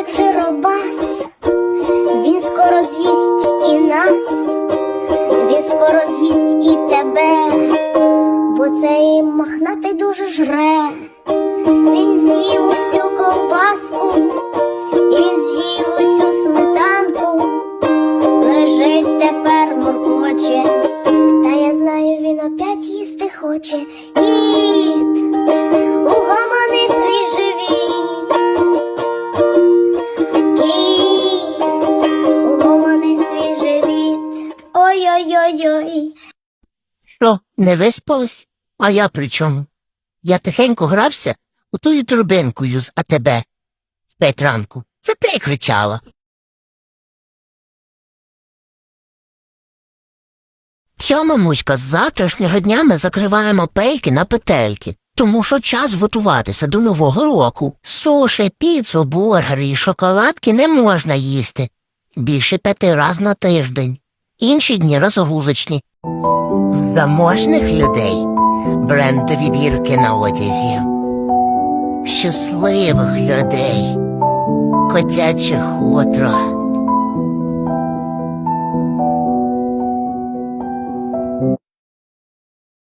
котик жиробас, він скоро з'їсть і нас, він скоро з'їсть і тебе, бо цей мохнатий дуже жре. Він з'їв усю ковбаску, і він з'їв усю сметанку, лежить тепер моркоче, та я знаю, він опять їсти хоче. Кіт, Ой-ой-ой-ой. Що, не виспалась? А я при чому? Я тихенько грався у тою турбинкою з АТБ в п'ять ранку. Це ти кричала. Що, мамуська, з завтрашнього дня ми закриваємо пейки на петельки, тому що час готуватися до Нового року. Суші, піцу, бургери і шоколадки не можна їсти. Більше п'яти раз на тиждень. Інші дні розгрузочні. Заможних людей брендові бірки на одязі. Щасливих людей котяче хутро.